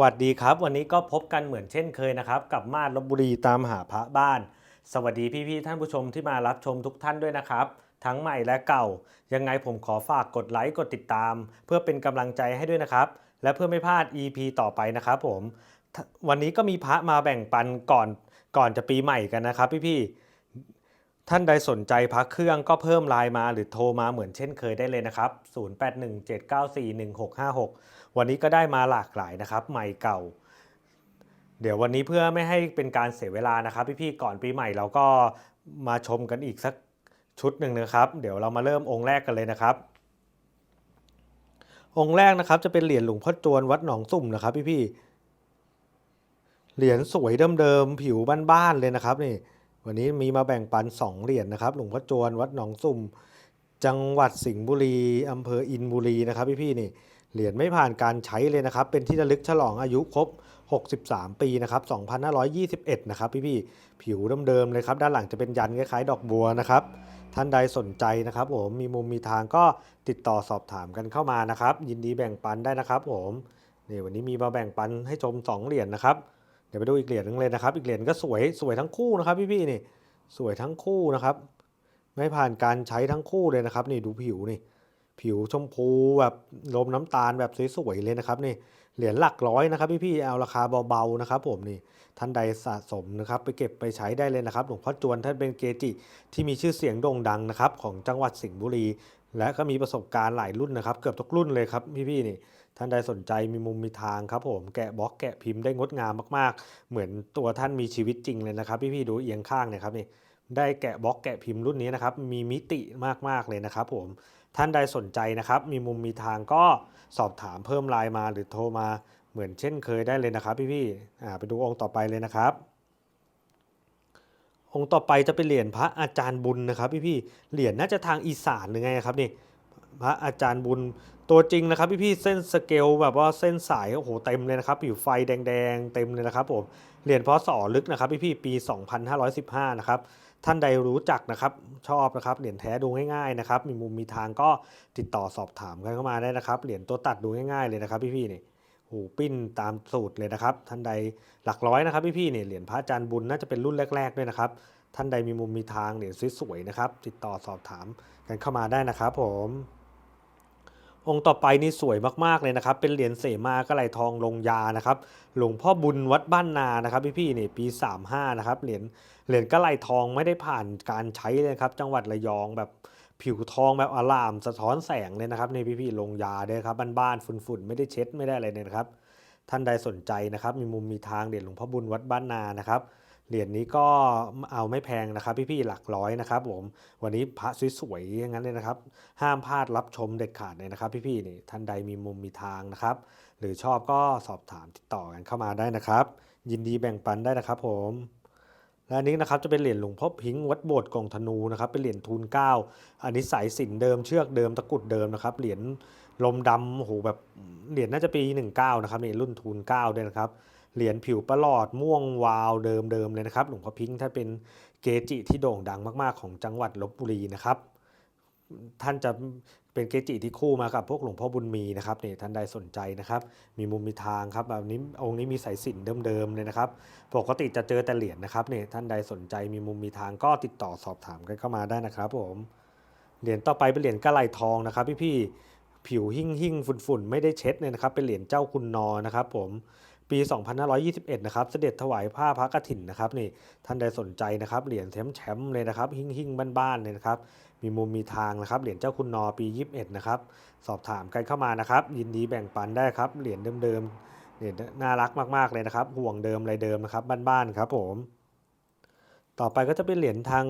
วัสดีครับ วันนี้ก็พบกันเหมือนเช่นเคยนะครับ กับมาดลบบุรีตามหาพระบ้าน สวัสดีพี่ๆท่านผู้ชมที่มารับชมทุกท่านด้วยนะครับ ทั้งใหม่และเก่า ยังไงผมขอฝากกดไลค์กดติดตาม เพื่อเป็นกำลังใจให้ด้วยนะครับ และเพื่อไม่พลาด EP ต่อไปนะครับผมวันนี้ก็มีพระมาแบ่งปันก่อนก่อนจะปีใหม่กันนะครับ พี่ๆท่านใดสนใจพักเครื่องก็เพิ่มไลน์มาหรือโทรมาเหมือนเช่นเคยได้เลยนะครับ 0817941656 วันนี้ก็ได้มาหลากหลายนะครับใหม่เก่า เดี๋ยววันนี้เพื่อไม่ให้เป็นการเสียเวลานะครับ พี่ๆก่อนปีใหม่เราก็มาชมกันอีกสักชุดหนึ่งนะครับ เดี๋ยวเรามาเริ่มองค์แรกกันเลยนะครับ องค์แรกนะครับจะเป็นเหรียญหลวงพ่อจวนวัดหนองสุ่มนะครับ พี่ๆเหรียญสวยเดิมๆผิวบ้านๆเลยนะครับนี่วันนี้มีมาแบ่งปัน 2 เหรียญนะครับ หลวงพ่อจวนวัดหนองสุ่ม จังหวัดสิงห์บุรีอำเภออินบุรีนะครับพี่ๆนี่ เหรียญไม่ผ่านการใช้เลยนะครับ เป็นที่ระลึกฉลองอายุครบ 63 ปีนะครับ2521 นะครับพี่ๆผิวเดิมๆเลยครับ ด้านหลังจะเป็นยันคล้ายๆ ดอกบัวนะครับ ท่านใดสนใจนะครับผมมีมุมมีทางก็ติดต่อสอบถามกันเข้ามานะครับ ยินดีแบ่งปันได้นะครับผมนี่วันนี้มีมาแบ่งปันให้ชม 2 เหรียญนะครับ เดี๋ยวไปดูอีกเหรียญหนึงเลยนะครับ อีกเหรียญก็สวยสวยทั้งคู่นะครับ พี่ๆนี่สวยทั้งคู่นะครับ ไม่ผ่านการใช้ทั้งคู่เลยนะครับ นี่ดูผิวนี่ ผิวชมพูแบบลมน้ำตาลแบบสวยๆเลยนะครับนี่เหรียญหลักร้อยนะครับพี่ๆเอาราคาเบาๆนะครับผมนี่ท่านใดสะสมนะครับไปเก็บไปใช้ได้เลยนะครับหลวงพ่อจวนท่านเป็นเกจิที่มีชื่อเสียงโด่งดังนะครับของจังหวัดสิงห์บุรี และก็มีประสบการณ์หลายรุ่นนะครับ เกือบทุกรุ่นเลยครับพี่ๆนี่ท่านใดสนใจมีมุมมีทางครับผมแกะบล็อกแกะพิมพ์ได้งดงามมากๆ เหมือนตัวท่านมีชีวิตจริงเลยนะครับ พี่ๆดูเอียงข้างเนี่ยครับนี่ ได้แกะบล็อกแกะพิมพ์รุ่นนี้นะครับ มีมิติมากๆเลยนะครับผมท่านใดสนใจนะครับ มีมุมมีทางก็สอบถามเพิ่มไลน์มาหรือโทรมาเหมือนเช่นเคยได้เลยนะครับพี่ๆไปดูองค์ต่อไปเลยนะครับ องค์ต่อไปจะเป็นเหรียญพระอาจารย์บุญนะครับพี่ๆเหรียญน่าจะทางอีสานหรือไงครับนี่พระอาจารย์บุญ ตัวจริงนะครับพี่ๆเส้นสเกลแบบว่าเส้นสายโอ้โหเต็มเลยนะครับผิวไฟแดงๆเต็มเลยนะครับผมเหรียญพศลึกนะครับพี่ๆปี 2515 นะครับท่านใดรู้จักนะครับชอบนะครับเหรียญแท้ดูง่ายๆนะครับมีมุมมีทางก็ติดต่อสอบถามกันเข้ามาได้นะครับเหรียญตัวตัดดูง่ายๆเลยนะครับพี่ๆนี่โอ้โหปิ้นตามสูตรเลยนะครับ ท่านใดหลักร้อยนะครับพี่ๆเนี่ยเหรียญพระอาจารย์บุญน่าจะเป็นรุ่นแรก ๆด้วยนะครับ ท่านใดมีมุมมีทางเหรียญสวยๆนะครับ ติดต่อสอบถามกันเข้ามาได้นะครับผม องค์ต่อไปนี่สวยมากๆเลยนะครับ เป็นเหรียญเสมากระไหลทองลงยานะครับ หลวงพ่อบุญวัดบ้านนานะครับพี่ๆนี่ปี 35นะครับ เหรียญเหรียญกระไหลทองไม่ได้ผ่านการใช้เลยครับ จังหวัดระยองแบบผิวทองแบบอลาม สะท้อนแสงเลยนะครับนี่พี่ๆลงยาด้วยครับบ้านๆฝุ่นๆไม่ได้เช็ดไม่ได้อะไรเลยนะครับ ท่านใดสนใจนะครับ มีมุมมีทางเหรียญหลวงพ่อบุญวัดบ้านนานะครับ เหรียญนี้ก็เอาไม่แพงนะครับ พี่ๆหลักร้อยนะครับผมวันนี้พระสวยๆอย่างนั้นเลยนะครับ ห้ามพลาดรับชมเด็ดขาดเลยนะครับ พี่ๆนี่ท่านใดมีมุมมีทางนะครับ หรือชอบก็สอบถามติดต่อกันเข้ามาได้นะครับ ยินดีแบ่งปันได้นะครับผมและอันนี้นะครับจะเป็นเหรียญหลวงพ่อพิงค์วัดโบสถ์กองธนูนะครับเป็นเหรียญทูลเก้าอันนี้สายสินเดิมเชือกเดิมตะกุดเดิมนะครับเหรียญลมดำโหแบบเหรียญน่าจะปี 19นะครับนี่รุ่นทูลเก้าด้วยนะครับ เหรียญผิวประหลอดม่วงวาวเดิมๆเลยนะครับ หลวงพ่อพิงค์ท่านเป็นเกจิที่โด่งดังมากๆ ของจังหวัดลบบุรีนะครับ ท่านจะเป็นเกจิที่คู่มากับพวกหลวงพ่อบุญมีนะครับเนี่ยท่านใดสนใจนะครับ มีมุมมีทางครับแบบนี้องค์นี้มีสายสิญจนเดิมๆเลยนะครับปกติจะเจอแต่เหรียญนะครับเนี่ยท่านใดสนใจมีมุมมีทางก็ติดต่อสอบถามกันเข้ามาได้นะครับผมเหรียญต่อไปเป็นเหรียญกะไหลทองนะครับพี่ๆผิวหิ่งหิ่งๆฝุ่นๆไม่ได้เช็ดเลยนะครับ เป็นเหรียญเจ้าคุณนอนะครับผม ปี 2521 นะครับ เสด็จถวายผ้าพระกฐินนะครับนี่ท่านใดสนใจนะครับเหรียญแชมป์แชมป์เลยนะครับ หิ่งหิ่งบ้านๆเลยนะครับ มีมุมมีทางนะครับ เหรียญเจ้าคุณนอปี 21 นะครับ สอบถามกันเข้ามานะครับ ยินดีแบ่งปันได้ครับ เหรียญเดิมๆเหรียญน่ารักมากๆเลยนะครับ ห่วงเดิมอะไรเดิมนะครับบ้านๆครับผมต่อไปก็จะเป็นเหรียญทาง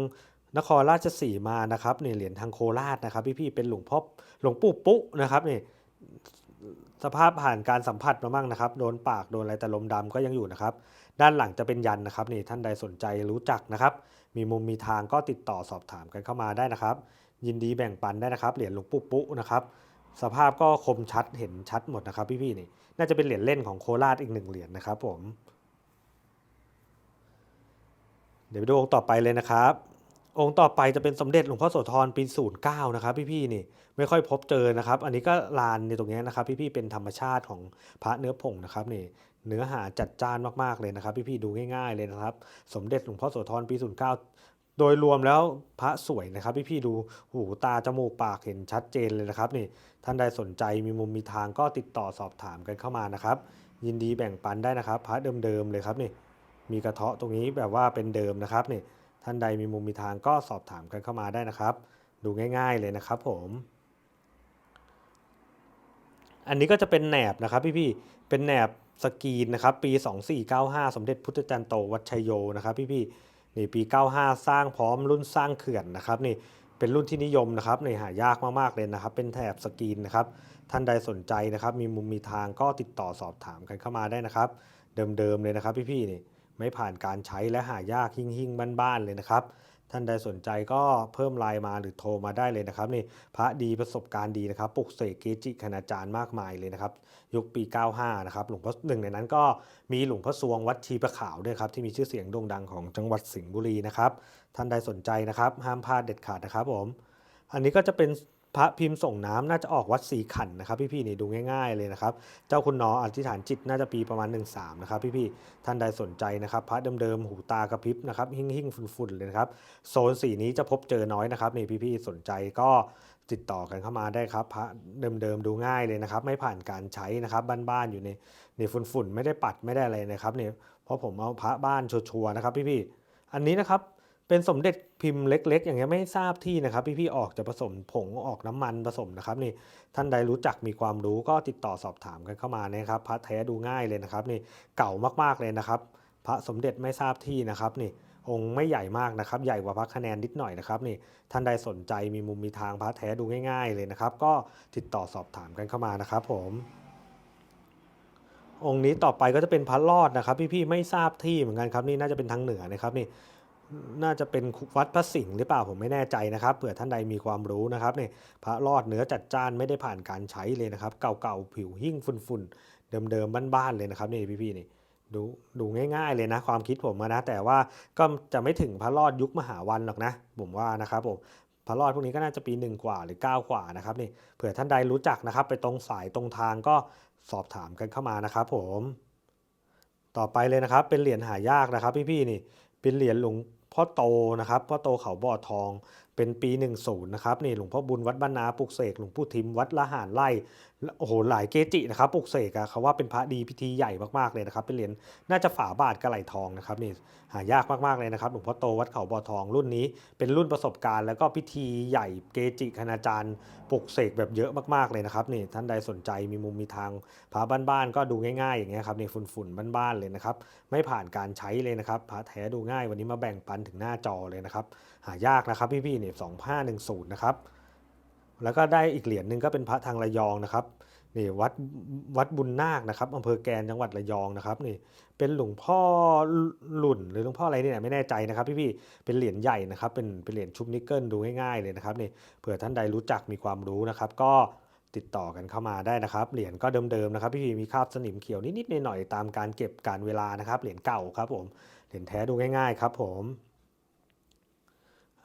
นครราชสีมานะครับนี่เหรียญทางโคราชนะครับ พี่ๆเป็นหลวงพ่อหลวงปู่ปุ๊นะครับนี่ สภาพผ่านการสัมผัสมาบ้างนะครับโดนปากโดนอะไรแต่ลมดำก็ยังอยู่นะครับ ด้านหลังจะเป็นยันนะครับนี่ท่านใดสนใจรู้จักนะครับ มีมุมมีทางก็ติดต่อสอบถามกันเข้ามาได้นะครับ ยินดีแบ่งปันได้นะครับ เหรียญหลวงปู่ปุ๊นะครับสภาพก็คมชัดเห็นชัดหมดนะครับพี่ๆนี่น่าจะเป็นเหรียญเล่นของโคราชอีกหนึ่งเหรียญนะครับผม เดี๋ยวไปดูองค์ต่อไปเลยนะครับ องค์ต่อไปจะเป็นสมเด็จหลวงพ่อโสธรปี 09 นะครับพี่ๆนี่ไม่ค่อยพบเจอนะครับ อันนี้ก็ลานในตรงนี้นะครับ พี่ๆเป็นธรรมชาติของพระเนื้อผงนะครับนี่เนื้อหาจัดจ้านมากๆเลยนะครับ พี่ๆดูง่ายๆเลยนะครับ สมเด็จหลวงพ่อโสธรปี 09 โดยรวมแล้วพระสวยนะครับ พี่ๆดูหูตาจมูกปากเห็นชัดเจนเลยนะครับนี่ท่านใดสนใจมีมุมมีทางก็ติดต่อสอบถามกันเข้ามานะครับ ยินดีแบ่งปันได้นะครับ พระเดิมๆเลยครับนี่มีกระเทาะตรงนี้แบบว่าเป็นเดิมนะครับนี่ ท่านใดมีมุมมีทางก็สอบถามกันเข้ามาได้นะครับ ดูง่าย ๆเลยนะครับผม อันนี้ก็จะเป็นแหนบนะครับพี่ๆเป็นแหนบสกรีนนะครับปี 2495 สมเด็จพุทธจารย์โตวัดชัยโยนะครับพี่ๆนี่ปี 95 สร้างพร้อมรุ่นสร้างเขื่อนนะครับนี่เป็นรุ่นที่นิยมนะครับนี่หายากมากๆเลยนะครับ เป็นแถบสกรีนนะครับท่านใดสนใจนะครับ มีมุมมีทางก็ติดต่อสอบถามกันเข้ามาได้นะครับ เดิมๆเลยนะครับพี่ๆนี่ ไม่ผ่านการใช้และหายากหิ่งๆบ้านๆเลยนะครับ ท่านใดสนใจก็เพิ่มไลน์มาหรือโทรมาได้เลยนะครับนี่พระดีประสบการณ์ดีนะครับปลุกเสกเกจิคณาจารย์มากมายเลยนะครับยุคปี 95 นะครับหลวงพ่อหนึ่งในนั้นก็มีหลวงพ่อสวงวัดชีประขาวด้วยครับที่มีชื่อเสียงโด่งดังของจังหวัดสิงห์บุรีนะครับท่านใดสนใจนะครับ ห้ามพลาดเด็ดขาดนะครับผมอันนี้ก็จะเป็น พระพิมพ์ส่งน้ำน่าจะออกวัดสีขันนะครับ พี่ๆนี่ดูง่าย ๆเลยนะครับ เจ้าคุณนออธิษฐานจิตน่าจะปีประมาณ 13นะครับ พี่ๆท่านใดสนใจนะครับ พระเดิมๆหูตากระพริบนะครับหิ่งๆฝุ่นๆเลยนะครับโซนสีนี้จะพบเจอน้อยนะครับนี่พี่ๆสนใจก็ติดต่อกันเข้ามาได้ครับ พระเดิมๆดูง่ายเลยนะครับ ไม่ผ่านการใช้นะครับบ้านๆอยู่ในในฝุ่นๆไม่ได้ปัดไม่ได้อะไรนะครับเนี่ยเพราะผมเอาพระบ้านชัวร์ๆนะครับ พี่ๆอันนี้นะครับ เป็นสมเด็จพิมพ์เล็ก ๆ อย่างเงี้ยไม่ทราบที่นะครับ พี่ๆออกจะผสมผงออกน้ำมันผสมนะครับนี่ท่านใดรู้จักมีความรู้ก็ติดต่อสอบถามกันเข้ามานะครับพระแท้ดูง่ายเลยนะครับนี่เก่ามากๆเลยนะครับ พระสมเด็จไม่ทราบที่นะครับนี่องค์ไม่ใหญ่มากนะครับ ใหญ่กว่าพระคะแนนนิดหน่อยนะครับนี่ท่านใดสนใจมีมุมมีทางพระแท้ดูง่าย ๆ เลยนะครับ ก็ติดต่อสอบถามกันเข้ามานะครับ ผมองค์นี้ต่อไปก็จะเป็นพระรอดนะครับ พี่ๆไม่ทราบที่เหมือนกันครับนี่น่าจะเป็นทางเหนือนะครับนี่ น่าจะเป็นวัดพระสิงห์หรือเปล่าผมไม่แน่ใจนะครับเผื่อท่านใดมีความรู้นะครับเนี่ยพระรอดเนื้อจัดจ้านไม่ได้ผ่านการใช้เลยนะครับ เก่าๆผิวหิ้งฝุ่นๆเดิมๆบ้านๆเลยนะครับนี่พี่ๆนี่ดูดูง่ายๆเลยนะความคิดผมนะ แต่ว่าก็จะไม่ถึงพระรอดยุคมหาวันหรอกนะผมว่านะครับผมพระรอดพวกนี้ก็น่าจะปีหนึ่งกว่าหรือ 9 กว่านะครับนี่เผื่อท่านใดรู้จักนะครับ ไปตรงสายตรงทางก็สอบถามกันเข้ามานะครับ ผม ต่อไปเลยนะครับ เป็นเหรียญหายากนะครับ พี่ๆนี่เป็นเหรียญหลวง พ่อโตนะครับพ่อโตเขาบ่อทอง เป็นปี 10 นะครับนี่หลวงพ่อบุญวัดบ้านนาปลุกเสกหลวงปู่ทิมวัดละหารไร่โอ้โหหลายเกจินะครับปลุกเสกอะเขาว่าเป็นพระดีพิธีใหญ่มากๆเลยนะครับ เป็นเหรียญน่าจะฝาบาทกระไหลทองนะครับนี่หายากมากๆเลยนะครับหลวงพ่อโตวัดเขาบ่อทองรุ่นนี้ เป็นรุ่นประสบการณ์ แล้วก็พิธีใหญ่เกจิคณาจารย์ปลุกเสกแบบเยอะมากๆเลยนะครับนี่ท่านใดสนใจมีมุมมีทางพระบ้านๆก็ดูง่ายๆ อย่างเงี้ยครับนี่ฝุ่นๆบ้านๆเลยนะครับไม่ผ่านการใช้เลยนะครับพระแท้ดูง่ายวันนี้มาแบ่งปันถึงหน้าจอเลยนะครับหายากนะครับพี่ๆเนี่ยสองห้าหนึ่งศูนย์นะครับ แล้วก็ได้อีกเหรียญหนึ่งก็เป็นพระทางระยองนะครับนี่วัดวัดบุญนาคนะครับอำเภอแกลงจังหวัดระยองนะครับนี่เป็นหลวงพ่อหลุ่นหรือหลวงพ่ออะไรเนี่ยไม่แน่ใจนะครับพี่ๆเป็นเหรียญใหญ่นะครับเป็นเป็นเหรียญชุบนิกเกิลดูง่ายๆเลยนะครับนี่เผื่อท่านใดรู้จักมีความรู้นะครับ ก็ติดต่อกันเข้ามาได้นะครับ เหรียญก็เดิมๆนะครับพี่ๆมีคราบสนิมเขียวนิดๆหน่อยๆตามการเก็บการเวลานะครับเหรียญเก่าครับผมเหรียญแท้ดูง่ายๆครับผม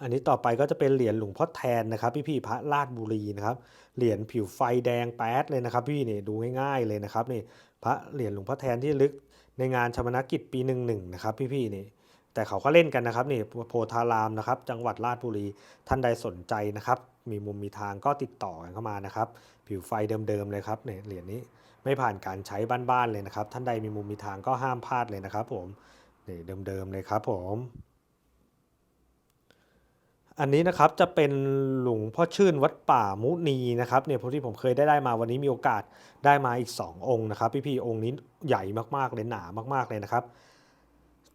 อันนี้ต่อไปก็จะเป็นเหรียญหลวงพ่อแทนนะครับ พี่พี่พระราชบุรีนะครับเหรียญผิวไฟแดงแป๊ดเลยนะครับ พี่นี่ดูง่ายๆเลยนะครับนี่พระเหรียญหลวงพ่อแทนที่ลึกในงานชมนกิจปีหนึ่งหนึ่งนะครับ พี่พี่นี่แต่เขาก็เล่นกันนะครับนี่โพธารามนะครับ จังหวัดราชบุรีท่านใดสนใจนะครับ มีมุมมีทางก็ติดต่อกันเข้ามานะครับ ผิวไฟเดิมๆเลยครับเนี่ยเหรียญนี้ไม่ผ่านการใช้บ้านๆเลยนะครับ ท่านใดมีมุมมีทางก็ห้ามพลาดเลยนะครับ ผมนี่เดิมๆเลยครับ ผม อันนี้นะครับจะเป็นหลวงพ่อชื่นวัดป่ามุนีนะครับเนี่ยพอที่ผมเคยได้ได้มาวันนี้มีโอกาสได้มาอีก 2 องค์นะครับพี่ๆองค์นี้ใหญ่มากๆเลยหนามากๆเลยนะครับ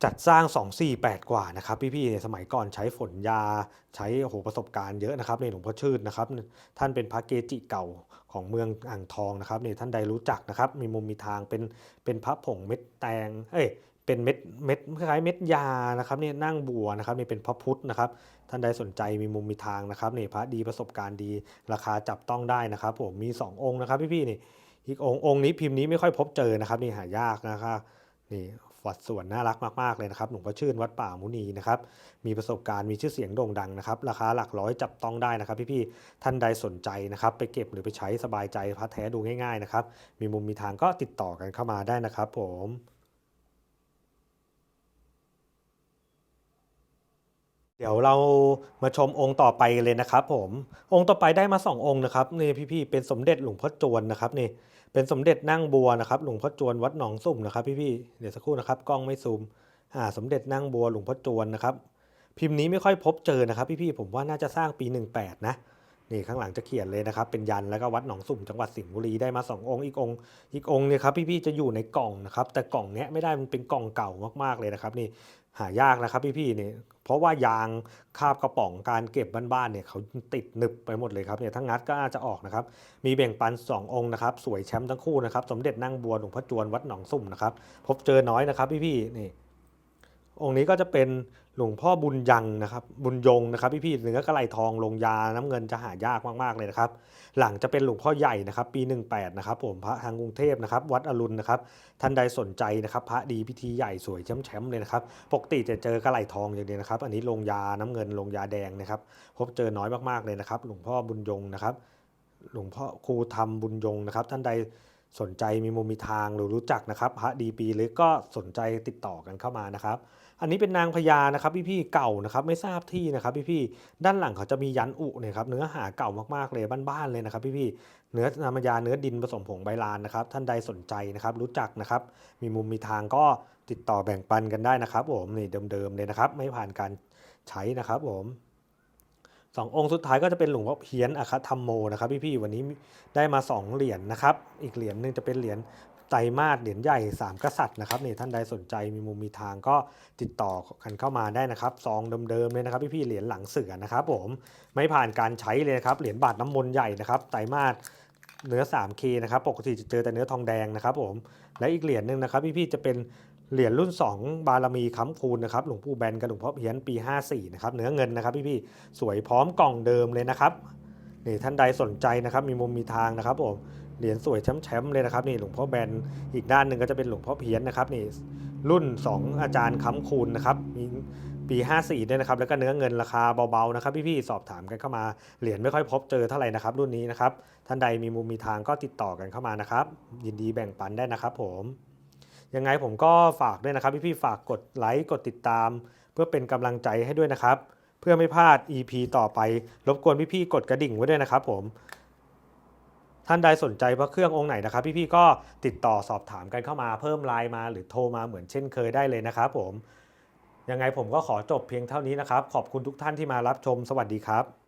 จัดสร้าง 248 กว่านะครับพี่ๆสมัยก่อนใช้ฝนยาใช้โอ้โหประสบการณ์เยอะนะครับในหลวงพ่อชื่นนะครับ ท่านเป็นพระเกจิเก่าของเมืองอ่างทองนะครับเนี่ยท่านใดรู้จักนะครับ มีมุมมีทางเป็นเป็นพระผงเม็ดแตงเอ้ย เป็นเม็ดเม็ดคล้ายเม็ดยานะครับเนี่ยนั่งบัวนะครับนี่เป็นพระพุทธนะครับท่านใดสนใจมีมุมมีทางนะครับนี่พระดีประสบการณ์ดีราคาจับต้องได้นะครับผมมี 2 องค์นะครับพี่ๆนี่อีกองค์องค์นี้พิมพ์นี้ไม่ค่อยพบเจอนะครับนี่หายากนะครับนี่วัดส่วนน่ารักมากๆเลยนะครับหลวงพ่อชื่นวัดป่ามุนีนะครับมีประสบการณ์มีชื่อเสียงโด่งดังนะครับ ราคาหลักร้อยจับต้องได้นะครับ พี่ๆท่านใดสนใจนะครับ ไปเก็บหรือไปใช้สบายใจพระแท้ดูง่าย ๆนะครับ มีมุมมีทางก็ติดต่อกันเข้ามาได้นะครับ ผม เดี๋ยวเรามาชมองค์ต่อไปกันเลยนะครับ ผม องค์ต่อไปได้มาสององค์นะครับนี่พี่ๆเป็นสมเด็จหลวงพ่อจวนนะครับนี่เป็นสมเด็จนั่งบัวนะครับหลวงพ่อจวนวัดหนองสุ่มนะครับ พี่ๆเดี๋ยวสักครู่นะครับกล้องไม่ซูมอ่าสมเด็จนั่งบัวหลวงพ่อจวนนะครับ พิมพ์นี้ไม่ค่อยพบเจอนะครับ พี่ๆผมว่าน่าจะสร้างปี 18 นะ นี่ข้างหลังจะเขียนเลยนะครับ เป็นยันแล้วก็วัดหนองสุ่มจังหวัดสิงห์บุรีได้มาสององค์อีกองค์อีกองค์เนี่ยครับพี่ๆจะอยู่ในกล่องนะครับ แต่กล่องเนี้ยไม่ได้มันเป็นกล่องเก่ามากๆเลยนะครับนี่หายากนะครับพี่ๆเนี่ยเพราะว่ายางคาบกระป๋องการเก็บบ้านๆเนี่ยเขาติดหนึบไปหมดเลยครับเนี่ยถ้างัดก็อาจจะออกนะครับ มีแบ่งปัน 2 องค์นะครับ สวยแชมป์ทั้งคู่นะครับ สมเด็จนั่งบัวหลวงพ่อจวนวัดหนองสุ่มนะครับ พบเจอน้อยนะครับพี่ๆนี่องค์นี้ก็จะเป็น หลวงพ่อบุญยังนะครับ บุญยงนะครับพี่ๆเนื้อกระไหลทองลงยาน้ำเงินจะหายากมากๆเลยนะครับ หลังจะเป็นหลวงพ่อใหญ่นะครับ ปี 18นะครับผมพระทางกรุงเทพนะครับ วัดอรุณนะครับ ท่านใดสนใจนะครับ พระดีพิธีใหญ่สวยแชมป์เลยนะครับ ปกติจะเจอกระไหลทองอย่างเดียวนะครับ อันนี้ลงยาน้ำเงินลงยาแดงนะครับ พบเจอน้อยมากๆเลยนะครับ หลวงพ่อบุญยงนะครับ หลวงพ่อครูธรรมบุญยงนะครับ ท่านใด สนใจมีมุมมีทางหรือรู้จักนะครับพระดีปีหรือก็สนใจติดต่อกันเข้ามานะครับ อันนี้เป็นนางพญานะครับพี่ๆเก่านะครับไม่ทราบที่นะครับพี่ๆด้านหลังเขาจะมียันอุเนี่ยครับเนื้อหาเก่ามากๆเลยบ้านๆเลยนะครับพี่ๆเนื้อนางพญาเนื้อดินผสมผงใบลานนะครับ ท่านใดสนใจนะครับ รู้จักนะครับ มีมุมมีทางก็ติดต่อแบ่งปันกันได้นะครับผมนี่เดิมๆเลยนะครับ ไม่ผ่านการใช้นะครับผม สององค์สุดท้ายก็จะเป็นหลวงพ่อเพี้ยนอคธรรมโมนะครับพี่ๆวันนี้ได้มาสองเหรียญนะครับ อีกเหรียญหนึงจะเป็นเหรียญไตรมาสเหรียญใหญ่ 3 กษัตริย์นะครับนี่ท่านใดสนใจมีมุมมีทางก็ติดต่อกันเข้ามาได้นะครับซองเดิมๆเลยนะครับพี่ๆเหรียญหลังเสือนะครับผมไม่ผ่านการใช้เลยนะครับเหรียญบาทน้ำมนต์ใหญ่นะครับไตรมาสเนื้อ 3K นะครับปกติจะเจอแต่เนื้อทองแดงนะครับผมและอีกเหรียญหนึ่งนะครับพี่ๆจะเป็น เหรียญรุ่น 2 บารมีค้ำคูณนะครับหลวงปู่แบนกับหลวงพ่อเพี้ยนปี 54นะครับเนื้อเงินนะครับพี่ๆสวยพร้อมกล่องเดิมเลยนะครับนี่ท่านใดสนใจนะครับมีมุมมีทางนะครับผมเหรียญสวยแชมป์เลยนะครับนี่หลวงพ่อแบนอีกด้านหนึ่งก็จะเป็นหลวงพ่อเพี้ยนนะครับนี่รุ่น 2 อาจารย์ค้ำคูณนะครับมีปี 54ด้วยนะครับแล้วก็เนื้อเงินราคาเบาๆนะครับพี่ๆสอบถามกันเข้ามาเหรียญไม่ค่อยพบเจอเท่าไหร่นะครับรุ่นนี้นะครับท่านใดมีมุมมีทางก็ติดต่อกันเข้ามานะครับยินดีแบ่งปันได้นะครับผม ยังไงผมก็ฝากด้วยนะครับพี่ๆฝากกดไลค์กดติดตาม เพื่อเป็นกำลังใจให้ด้วยนะครับ เพื่อไม่พลาด EP ต่อไป รบกวนพี่ๆกดกระดิ่งไว้ด้วยนะครับผมท่านใดสนใจพระเครื่ององค์ไหนนะครับ พี่ๆก็ติดต่อสอบถามกันเข้ามาเพิ่มไลน์มาหรือโทรมาเหมือนเช่นเคยได้เลยนะครับผมยังไงผมก็ขอจบเพียงเท่านี้นะครับ ขอบคุณทุกท่านที่มารับชมสวัสดีครับ